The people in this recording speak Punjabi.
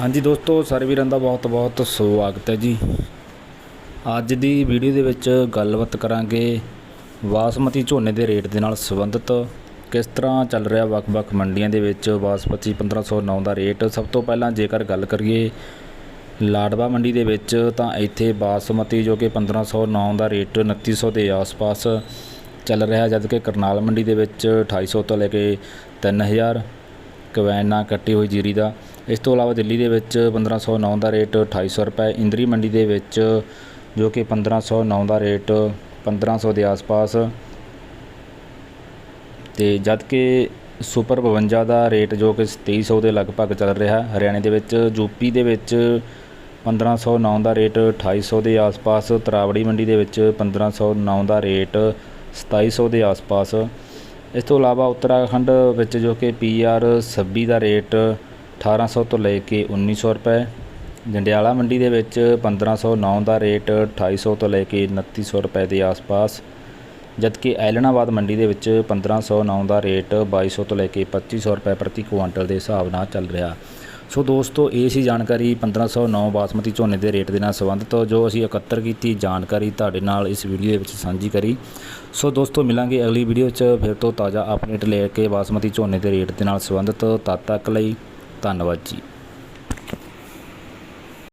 ਹਾਂਜੀ ਦੋਸਤੋ, ਸਾਰੇ ਵੀਰਾਂ ਦਾ ਬਹੁਤ ਬਹੁਤ ਸਵਾਗਤ ਹੈ ਜੀ। ਅੱਜ ਦੀ ਵੀਡੀਓ ਦੇ ਵਿੱਚ ਗੱਲਬਾਤ ਕਰਾਂਗੇ ਬਾਸਮਤੀ ਝੋਨੇ ਦੇ ਰੇਟ ਦੇ ਨਾਲ ਸੰਬੰਧਿਤ। ਕਿਸ ਤਰ੍ਹਾਂ ਚੱਲ ਰਿਹਾ ਵੱਖ-ਵੱਖ ਮੰਡੀਆਂ ਦੇ ਵਿੱਚ ਬਾਸਮਤੀ 1509 ਦਾ ਰੇਟ? ਸਭ ਤੋਂ ਪਹਿਲਾਂ ਜੇਕਰ ਗੱਲ ਕਰੀਏ ਲਾਡਵਾ ਮੰਡੀ ਦੇ ਵਿੱਚ, ਤਾਂ ਇੱਥੇ ਬਾਸਮਤੀ ਜੋ ਕਿ 1509 ਦਾ ਰੇਟ 2900 ਦੇ ਆਸ-ਪਾਸ ਚੱਲ ਰਿਹਾ ਜਦ ਕਿ ਕਰਨਾਲ ਮੰਡੀ ਦੇ ਵਿੱਚ 2800 ਤੋਂ ਲੈ ਕੇ 3000 ਕਵੈਨ ਨਾਲ ਕੱਟੀ ਹੋਈ ਜੀਰੀ ਦਾ ਇਸ ਤੋਂ ਇਲਾਵਾ ਦਿੱਲੀ ਦੇ ਵਿੱਚ 1509 ਦਾ ਰੇਟ 2800 ਰੁਪਏ, ਇੰਦਰੀ ਮੰਡੀ ਦੇ ਵਿੱਚ ਜੋ ਕਿ 1509 ਦਾ ਰੇਟ 1500 ਦੇ ਆਸ-ਪਾਸ। ਤੇ ਜਦ ਕਿ ਸੁਪਰ 52 ਦਾ ਰੇਟ ਜੋ ਕਿ 2300 ਦੇ ਲਗਭਗ ਚੱਲ ਰਿਹਾ, ਹਰਿਆਣੇ ਦੇ ਵਿੱਚ ਯੂਪੀ ਦੇ ਵਿੱਚ 1509 ਦਾ ਰੇਟ 2800 ਦੇ ਆਸ-ਪਾਸ, ਤਰਾਵੜੀ ਮੰਡੀ ਦੇ ਵਿੱਚ 1509 ਦਾ ਰੇਟ 2700 ਦੇ ਆਸ-ਪਾਸ। ਇਸ ਤੋਂ ਇਲਾਵਾ ਉੱਤਰਾਖੰਡ ਵਿੱਚ ਜੋ ਕਿ ਪੀਆਰ 26 ਦਾ ਰੇਟ 1800 ਤੋਂ ਲੈ ਕੇ 1900 ਰੁਪਏ। ਜੰਡਿਆਲਾ ਮੰਡੀ ਦੇ ਵਿੱਚ 1509 ਦਾ ਰੇਟ 2800 ਤੋਂ ਲੈ ਕੇ 2900 ਰੁਪਏ ਦੇ ਆਸ-ਪਾਸ। ਜਦਕਿ ਐਲਨਾਬਾਦ ਮੰਡੀ ਦੇ ਵਿੱਚ 1509 ਦਾ ਰੇਟ 2200 ਤੋਂ ਲੈ ਕੇ 2500 ਰੁਪਏ ਪ੍ਰਤੀ ਕੁਆਂਟਲ ਦੇ ਹਿਸਾਬ ਨਾਲ ਚੱਲ ਰਿਹਾ। ਸੋ ਦੋਸਤੋ, ਇਹ ਸੀ ਜਾਣਕਾਰੀ 1509 ਬਾਸਮਤੀ ਝੋਨੇ ਦੇ ਰੇਟ ਦੇ ਨਾਲ ਸੰਬੰਧਿਤ, ਜੋ ਅਸੀਂ ਇਕੱਤਰ ਕੀਤੀ ਜਾਣਕਾਰੀ ਤੁਹਾਡੇ ਨਾਲ ਇਸ ਵੀਡੀਓ ਦੇ ਵਿੱਚ ਸਾਂਝੀ ਕਰੀ। ਸੋ ਦੋਸਤੋ, ਮਿਲਾਂਗੇ ਅਗਲੀ ਵੀਡੀਓ 'ਚ। ਫਿਰ ਤੋਂ ਤਾਜ਼ਾ ਅਪਡੇਟ ਲੈ ਕੇ ਬਾਸਮਤੀ ਝੋਨੇ ਦੇ ਰੇਟ ਦੇ ਨਾਲ ਸੰਬੰਧਿਤ ਤਦ ਤੱਕ ਲਈ। ਧੰਨਵਾਦ ਜੀ।